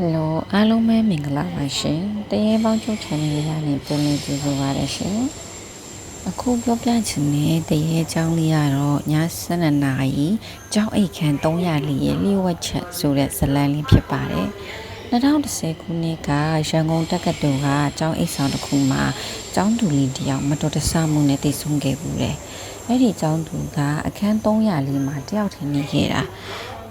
ဟယ်လိုအားလုံးပဲမင်္ဂလာပါရှင်တရေပေါင်းချုပ် channel လေးကနေပြန်လည်ကြိုဆိုပါရရှင်အခုပြောပြချင်တဲ့တရေအကြောင်းလေးကတော့ည7နာရီကျောင်းအိတ်ခန်း304ရဲ့လျှို့ဝှက်ချက်ဆိုတဲ့ဇလံလေးဖြစ်ပါတယ်2010ခုနှစ်ကရန်ကုန်တက္ကသိုလ်ကကျောင်းအိတ်ဆောင်တစ်ခုမှာကျောင်းသူလေးတယောက်မတော်တဆမှုနဲ့တိတ်ဆုံးခဲ့ဘူးလေအဲ့ဒီကျောင်းသူကအခန်း304မှာတယောက်ထင်နေခဲ့တာ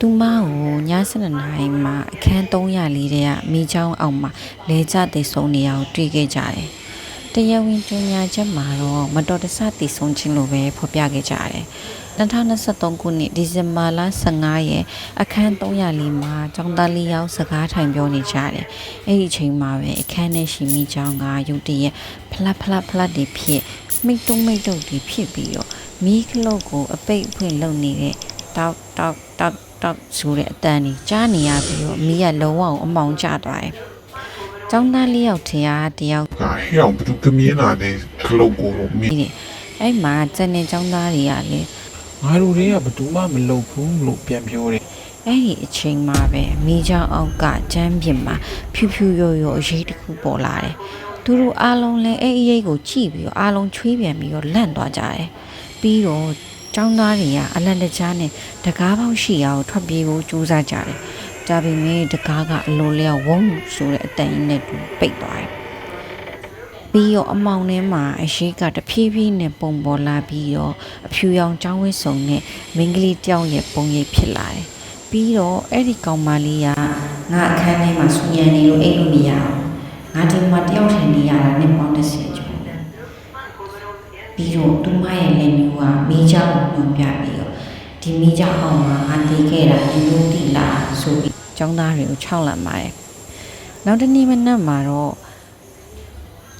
သူမကိုည7နာရီမှာအခန်း300လေးတဲ့ကမိချောင်းအောင်မှာလဲကျတိတ်ဆုံးနေအောင်တွေ့ခဲ့ကြတယ်။တရားဝင်ကြေညာချက်မှာတော့မတော်တဆတိတ်ဆုံးခြင်းလို့ပဲဖော်ပြခဲ့ကြတယ်။2023ခုနှစ်ဒီဇင်ဘာလ15ရက်အခန်း304မှာကျောင်းသားလေးယောက်စကားထိုင်ပြောနေကြတယ်။အဲ့ဒီအချိန်မှာပဲအခန်းထဲရှိမိကျောင်းကရုတ်တရက်ဖလတ်ဖလတ်ဖလတ်တွေဖြစ်မိတ်တုံးမိတ်တုံးတွေဖြစ်ပြီးတော့မီးခလုတ်ကိုအပိတ်အဖွင့်လုပ်နေတဲ့ တောက်တောက်တောက်တောက်ဆိုတဲ့အတန်ကြီးကြားနေရပြီးတော့မီးကလုံးဝအမောင်ကျသွားတယ်။ကျောင်းသားလေးယောက်ထင်အားတယောက်ငါဟဲ့အောင်ဘယ်သူကမြင်လာတဲ့ခလုတ်ကိုမင်းပြီးတယ်။အဲ့မှာကျန်တဲ့ကျောင်းသားတွေကလည်းငါတို့တွေကဘယ်သူမှမလုပ်ဘူးလို့ပြန်ပြောတယ်အဲ့ဒီအချိန်မှာပဲမိချောင်းအောက်ကကျမ်းပြင်မှာဖြူဖြူရိုးရိုးအရေးတစ်ခုပေါ်လာတယ်။သူတို့အားလုံးလည်းအဲ့အရေးကိုကြည့်ပြီးတော့အားလုံးချွေးပြန်ပြီးတော့လန့်သွားကြတယ်။ပြီးတော့ ចောင်းသားတွေကအလန့်တကြားနဲ့တကားပေါက်ရှိအောင်ထွက်ပြေးဖို့ကြိုးစားကြတယ်။ဒါပေမဲ့တကားကအလိုလျောက်ဝုန်းဆိုတဲ့အတန်ကြီးနဲ့တူပိတ်သွားတယ်။ပြီးတော့အမောင်ထဲမှာအရှိကတဖြည်းဖြည်းနဲ့ပုံပေါ်လာပြီးတော့အဖြူရောင်ចောင်းဝင်းစုံနဲ့မိန်းကလေးတယောက်ရဲ့ပုံရိပ်ဖြစ်လာတယ်။ပြီးတော့အဲ့ဒီကောင်မလေးကငါအခန်းထဲမှာဆူညံနေလို့အိတ်လို့မရအောင်။ငါဒီမှာတယောက်ထိုင်နေရတာနဲ့ပေါင်းတစ်ဆယ်ကျော်တယ်။ ပြီးတော့သူမရဲ့လက်မျိုးကမိချောင်းကိုညွှန်ပြပြီးတော့ဒီမိချောင်းအောင်မှာငါတည်ခဲ့တာဒီလိုတိလားဆိုပြီးចောင်းသားတွေကိုခြောက်လန့်ပါတယ်။နောက်တစ်နေ့မနက်မှာတော့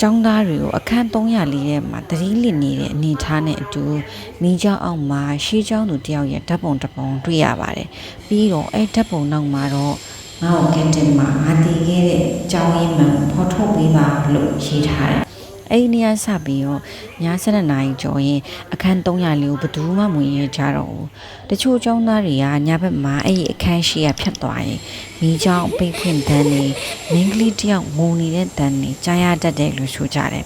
ကျောင်းသားတွေကိုအခန်း300လေးထဲမှာတတိလစ်နေတဲ့အနေအထားနဲ့အတူမိเจ้าအောင်မှာရှေးเจ้าသူတယောက်ရဲ့ဓာတ်ပုံတစ်ပုံတွေ့ရပါတယ်။ပြီးတော့အဲ့ဓာတ်ပုံနောက်မှာတော့ငါ့ကိုကက်တင်မှာငါတည်ခဲ့တဲ့ကျောင်းရင်းမှန်ဖော်ထုတ်ပေးပါလို့ရေးထားတယ်။ အဲ့ဒီနေ့ကစပြီးတော့ည7:00နာရီကျော်ရင်အခန်း300လေးကိုဘယ်သူမှမဝင်ရကြတော့ဘူးတချို့ကျောင်းသားတွေကညဘက်မှာအဲ့ဒီအခန်းရှိရဖြတ်သွားရင်မိချောင်းပိတ်ဖွင့်တန်းနေမင်းကလေးတယောက်ငုံနေတဲ့တန်းနေကြားရတတ်တယ်လို့ဆိုကြတယ်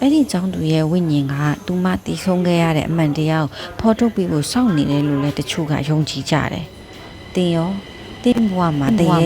အဲ့ဒီကျောင်းသူရဲ့ဝိညာဉ်ကသူမတည်ဆုံးခဲ့ရတဲ့အမှန်တရားကိုဖော်ထုတ်ပြီးဖို့စောင့်နေတယ်လို့လည်းတချို့ကယုံကြည်ကြတယ်။တင်ရောတင်ဘဝမှာတရေ